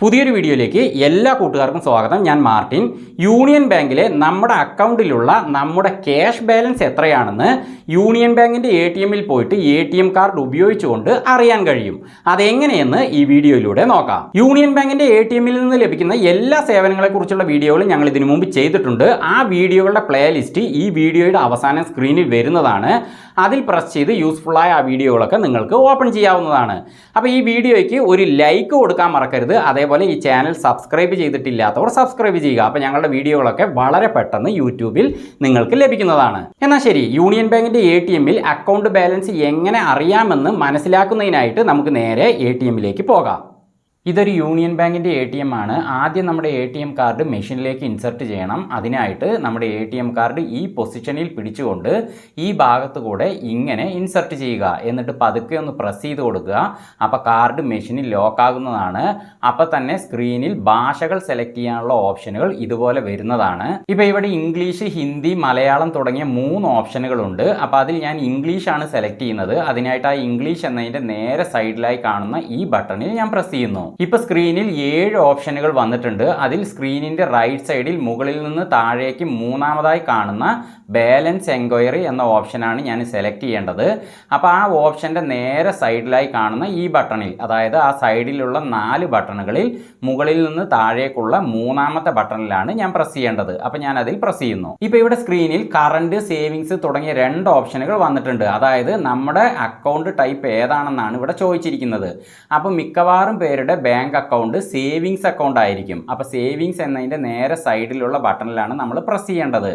പുതിയൊരു വീഡിയോയിലേക്ക് എല്ലാ കൂട്ടുകാർക്കും സ്വാഗതം. ഞാൻ മാർട്ടിൻ. യൂണിയൻ ബാങ്കിലെ നമ്മുടെ അക്കൗണ്ടിലുള്ള നമ്മുടെ ക്യാഷ് ബാലൻസ് എത്രയാണെന്ന് യൂണിയൻ ബാങ്കിന്റെ എ ടി എമ്മിൽ പോയിട്ട് എ ടി എം കാർഡ് ഉപയോഗിച്ചുകൊണ്ട് അറിയാൻ കഴിയും. അതെങ്ങനെയെന്ന് ഈ വീഡിയോയിലൂടെ നോക്കാം. യൂണിയൻ ബാങ്കിന്റെ എ ടി എമ്മിൽ നിന്ന് ലഭിക്കുന്ന എല്ലാ സേവനങ്ങളെക്കുറിച്ചുള്ള വീഡിയോകളും ഞങ്ങൾ ഇതിനു മുമ്പ് ചെയ്തിട്ടുണ്ട്. ആ വീഡിയോകളുടെ പ്ലേലിസ്റ്റ് ഈ വീഡിയോയുടെ അവസാനം സ്ക്രീനിൽ വരുന്നതാണ്. അതിൽ പ്രസ് ചെയ്ത് യൂസ്ഫുള്ളായ ആ വീഡിയോകളൊക്കെ നിങ്ങൾക്ക് ഓപ്പൺ ചെയ്യാവുന്നതാണ്. അപ്പോൾ ഈ വീഡിയോയ്ക്ക് ഒരു ലൈക്ക് കൊടുക്കാൻ മറക്കരുത്. അതേപോലെ ഈ ചാനൽ സബ്സ്ക്രൈബ് ചെയ്തിട്ടില്ലാത്തവർ സബ്സ്ക്രൈബ് ചെയ്യുക. അപ്പോൾ ഞങ്ങളുടെ വീഡിയോകളൊക്കെ വളരെ പെട്ടെന്ന് യൂട്യൂബിൽ നിങ്ങൾക്ക് ലഭിക്കുന്നതാണ്. എന്നാൽ ശരി യൂണിയൻ ബാങ്കിന്റെ എ ടി എമ്മിൽ അക്കൗണ്ട് ബാലൻസ് എങ്ങനെ അറിയാമെന്ന് മനസ്സിലാക്കുന്നതിനായിട്ട് നമുക്ക് നേരെ എ ടി എമ്മിലേക്ക് പോകാം. ഇതൊരു യൂണിയൻ ബാങ്കിന്റെ എ ടി എം ആണ്. ആദ്യം നമ്മുടെ എ ടി എം കാർഡ് മെഷീനിലേക്ക് ഇൻസർട്ട് ചെയ്യണം. അതിനായിട്ട് നമ്മുടെ എ ടി എം കാർഡ് ഈ പൊസിഷനിൽ പിടിച്ചുകൊണ്ട് ഈ ഭാഗത്ത് കൂടെ ഇങ്ങനെ ഇൻസർട്ട് ചെയ്യുക. എന്നിട്ട് പതുക്കെ ഒന്ന് പ്രസ് ചെയ്ത് കൊടുക്കുക. അപ്പോൾ കാർഡ് മെഷീനിൽ ലോക്ക് ആകുന്നതാണ് അപ്പോൾ തന്നെ സ്ക്രീനിൽ ഭാഷകൾ സെലക്ട് ചെയ്യാനുള്ള ഓപ്ഷനുകൾ ഇതുപോലെ വരുന്നതാണ്. ഇപ്പോൾ ഇവിടെ ഇംഗ്ലീഷ് ഹിന്ദി മലയാളം തുടങ്ങിയ മൂന്ന് ഓപ്ഷനുകളുണ്ട്. അപ്പോൾ അതിൽ ഞാൻ ഇംഗ്ലീഷാണ് സെലക്ട് ചെയ്യുന്നത്. അതിനായിട്ട് ആ ഇംഗ്ലീഷ് എന്നതിന്റെ നേരെ സൈഡിലായി കാണുന്ന ഈ ബട്ടണിൽ ഞാൻ പ്രസ് ചെയ്യുന്നു. ഇപ്പൊ സ്ക്രീനിൽ ഏഴ് ഓപ്ഷനുകൾ വന്നിട്ടുണ്ട്. അതിൽ സ്ക്രീനിന്റെ റൈറ്റ് സൈഡിൽ മുകളിൽ നിന്ന് താഴേക്ക് മൂന്നാമതായി കാണുന്ന ബാലൻസ് എൻക്വയറി എന്ന ഓപ്ഷനാണ് ഞാൻ സെലക്ട് ചെയ്യേണ്ടത്. അപ്പോൾ ആ ഓപ്ഷന്റെ നേരെ സൈഡിലായി കാണുന്ന ഈ ബട്ടണിൽ അതായത് ആ സൈഡിലുള്ള നാല് ബട്ടണുകളിൽ മുകളിൽ നിന്ന് താഴേക്കുള്ള മൂന്നാമത്തെ ബട്ടണിലാണ് ഞാൻ പ്രസ് ചെയ്യേണ്ടത്. അപ്പോൾ ഞാൻ അതിൽ പ്രസ് ചെയ്യുന്നു. ഇപ്പോൾ ഇവിടെ സ്ക്രീനിൽ കറണ്ട് സേവിങ്സ് തുടങ്ങിയ രണ്ട് ഓപ്ഷനുകൾ വന്നിട്ടുണ്ട്. അതായത് നമ്മുടെ അക്കൗണ്ട് ടൈപ്പ് ഏതാണെന്നാണ് ഇവിടെ ചോദിച്ചിരിക്കുന്നത്. അപ്പോൾ മിക്കവാറും പേരുടെ ബാങ്ക് അക്കൗണ്ട് സേവിങ്സ് അക്കൗണ്ട് ആയിരിക്കും. അപ്പോൾ സേവിങ്സ് എന്നതിന്റെ നേരെ സൈഡിലുള്ള ബട്ടണിലാണ് നമ്മൾ പ്രസ് ചെയ്യേണ്ടത്.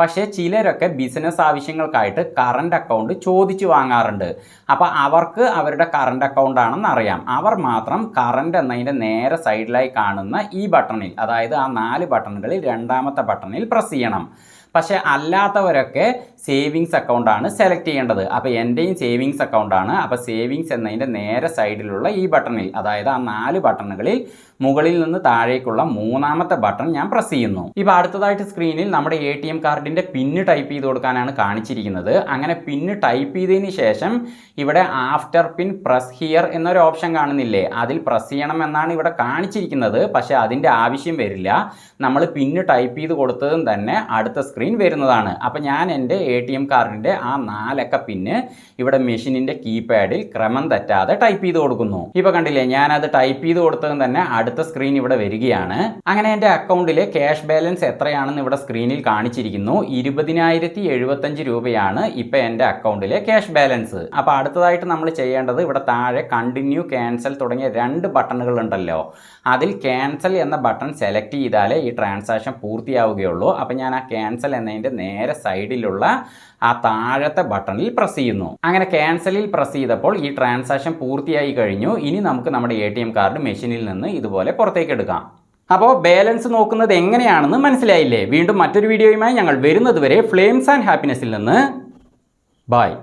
പക്ഷേ ചിലരൊക്കെ ബിസിനസ് ആവശ്യങ്ങൾക്കായിട്ട് കറണ്ട് അക്കൗണ്ട് ചോദിച്ചു വാങ്ങാറുണ്ട്. അപ്പോൾ അവർക്ക് അവരുടെ കറണ്ട് അക്കൗണ്ട് ആണെന്ന് അറിയാം. അവർ മാത്രം കറണ്ട് എന്നതിന്റെ നേരെ സൈഡിലായി കാണുന്ന ഈ ബട്ടണിൽ അതായത് ആ നാല് ബട്ടണുകളിൽ രണ്ടാമത്തെ ബട്ടണിൽ പ്രസ് ചെയ്യണം. പക്ഷേ അല്ലാത്തവരൊക്കെ സേവിങ്സ് അക്കൗണ്ടാണ് സെലക്ട് ചെയ്യേണ്ടത്. അപ്പോൾ എന്റെയും സേവിങ്സ് അക്കൗണ്ടാണ്. അപ്പോൾ സേവിങ്സ് എന്നതിന്റെ നേരെ സൈഡിലുള്ള ഈ ബട്ടണിൽ അതായത് ആ നാല് ബട്ടണുകളിൽ മുകളിൽ നിന്ന് താഴേക്കുള്ള മൂന്നാമത്തെ ബട്ടൺ ഞാൻ പ്രസ് ചെയ്യുന്നു. ഇപ്പോൾ അടുത്തതായിട്ട് സ്ക്രീനിൽ നമ്മുടെ എ ടി എം കാർഡിന്റെ പിന്ന് ടൈപ്പ് ചെയ്ത് കൊടുക്കാനാണ് കാണിച്ചിരിക്കുന്നത്. അങ്ങനെ പിന്ന് ടൈപ്പ് ചെയ്തതിന് ശേഷം ഇവിടെ ആഫ്റ്റർ പിൻ പ്രസ് ഹിയർ എന്നൊരു ഓപ്ഷൻ കാണുന്നില്ലേ? അതിൽ പ്രസ് ചെയ്യണം എന്നാണ് ഇവിടെ കാണിച്ചിരിക്കുന്നത്. പക്ഷേ അതിന്റെ ആവശ്യം വരില്ല. നമ്മൾ പിന്ന് ടൈപ്പ് ചെയ്ത് കൊടുത്തതും തന്നെ അടുത്ത സ്ക്രീൻ വരുന്നതാണ്. അപ്പോൾ ഞാൻ എന്റെ എ ടി എം കാർഡിന്റെ ആ നാലക്ക പിന്ന് ഇവിടെ മെഷീനിന്റെ കീപാഡിൽ ക്രമം തെറ്റാതെ ടൈപ്പ് ചെയ്ത് കൊടുക്കുന്നു. ഇപ്പോൾ കണ്ടില്ലേ ഞാനത് ടൈപ്പ് ചെയ്ത് കൊടുത്തതും തന്നെ അടുത്ത സ്ക്രീൻ ഇവിടെ വരികയാണ്. അങ്ങനെ എന്റെ അക്കൗണ്ടിലെ ക്യാഷ് ബാലൻസ് എത്രയാണെന്ന് ഇവിടെ സ്ക്രീനിൽ കാണിച്ചിരിക്കുന്നു. ഇരുപതിനായിരത്തി എഴുപത്തഞ്ച് രൂപയാണ് ഇപ്പോൾ എന്റെ അക്കൗണ്ടിലെ ക്യാഷ് ബാലൻസ് അപ്പോൾ അടുത്തതായിട്ട് നമ്മൾ ചെയ്യേണ്ടത് ഇവിടെ താഴെ കണ്ടിന്യൂ ക്യാൻസൽ തുടങ്ങിയ രണ്ട് ബട്ടണുകൾ ഉണ്ടല്ലോ. അതിൽ ക്യാൻസൽ എന്ന ബട്ടൺ സെലക്ട് ചെയ്താലേ ഈ ട്രാൻസാക്ഷൻ പൂർത്തിയാവുകയുള്ളൂ. അപ്പോൾ ഞാൻ ആ ക്യാൻസൽ എന്നതിന്റെ നേരെ സൈഡിലുള്ള ആ താഴത്തെ ബട്ടണിൽ പ്രസ് ചെയ്യുന്നു. അങ്ങനെ ക്യാൻസലിൽ പ്രസ് ചെയ്തപ്പോൾ ഈ ട്രാൻസാക്ഷൻ പൂർത്തിയായി കഴിഞ്ഞു. ഇനി നമുക്ക് നമ്മുടെ എ കാർഡ് മെഷീനിൽ നിന്ന് ഇതുപോലെ പുറത്തേക്ക് എടുക്കാം. അപ്പോൾ ബാലൻസ് നോക്കുന്നത് എങ്ങനെയാണെന്ന് മനസ്സിലായില്ലേ? വീണ്ടും മറ്റൊരു വീഡിയോയുമായി ഞങ്ങൾ വരുന്നതുവരെ ഫ്ലെയിംസ് ആൻഡ് ഹാപ്പിനെസ്സിൽ നിന്ന്. ബായ്